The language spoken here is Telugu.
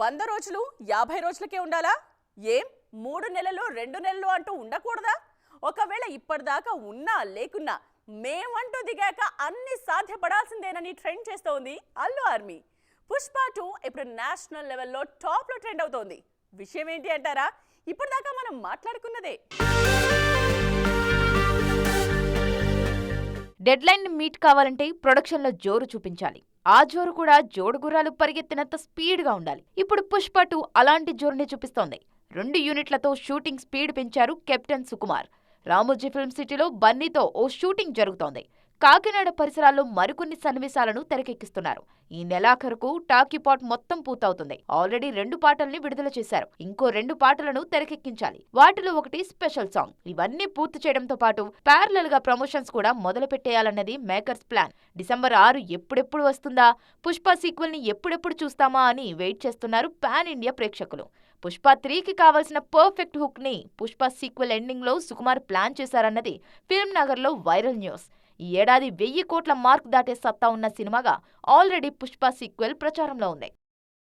వంద రోజులు యాభై రోజులకే ఉండాలా? ఏం? మూడు నెలలు రెండు నెలలు అంటూ ఉండకూడదా? ఒకవేళ ఇప్పటిదాకా ఉన్నా లేకున్నా మేమంటూ దిగాక అన్ని సాధ్యపడాల్సిందేనని ట్రెండ్ చేస్తోంది అల్లు ఆర్మీ. పుష్ప టూ ఇప్పుడు నేషనల్ లెవెల్లో టాప్లో ట్రెండ్ అవుతోంది. విషయం ఏంటి అంటారా? ఇప్పటిదాకా మనం మాట్లాడుకున్నదే. డెడ్లైన్ మీట్ కావాలంటే ప్రొడక్షన్లో జోరు చూపించాలి. ఆ జోరు కూడా జోడు గుర్రాలు పరిగెత్తినంత స్పీడ్గా ఉండాలి. ఇప్పుడు పుష్ప టూ అలాంటి జోరుని చూపిస్తోంది. రెండు యూనిట్లతో షూటింగ్ స్పీడ్ పెంచారు కెప్టెన్ సుకుమార్. రామోజీ ఫిల్మ్ సిటీలో బన్నీతో ఓ షూటింగ్ జరుగుతోంది. కాకినాడ పరిసరాల్లో మరికొన్ని సన్నివేశాలను తెరకెక్కిస్తున్నారు. ఈ నెలాఖరుకు టాకీపాట్ మొత్తం పూర్తవుతుంది. ఆల్రెడీ రెండు పాటల్ని విడుదల చేశారు. ఇంకో రెండు పాటలను తెరకెక్కించాలి. వాటిలో ఒకటి స్పెషల్ సాంగ్. ఇవన్నీ పూర్తి చేయడంతో పాటు ప్యారలల్గా ప్రమోషన్స్ కూడా మొదలు పెట్టేయాలన్నది మేకర్స్ ప్లాన్. డిసెంబర్ ఆరు ఎప్పుడెప్పుడు వస్తుందా? పుష్ప సీక్వెల్ని ఎప్పుడెప్పుడు చూస్తామా అని వెయిట్ చేస్తున్నారు పాన్ ఇండియా ప్రేక్షకులు. పుష్ప త్రీకి కావాల్సిన పర్ఫెక్ట్ హుక్ని పుష్ప సీక్వెల్ ఎండింగ్లో సుకుమార్ ప్లాన్ చేశారన్నది ఫిల్మ్ నగర్లో వైరల్ న్యూస్. ఈ ఏడాది వెయ్యి కోట్ల మార్క్ దాటే సత్తా ఉన్న సినిమాగా ఆల్రెడీ పుష్ప సీక్వెల్ ప్రచారంలో ఉంది.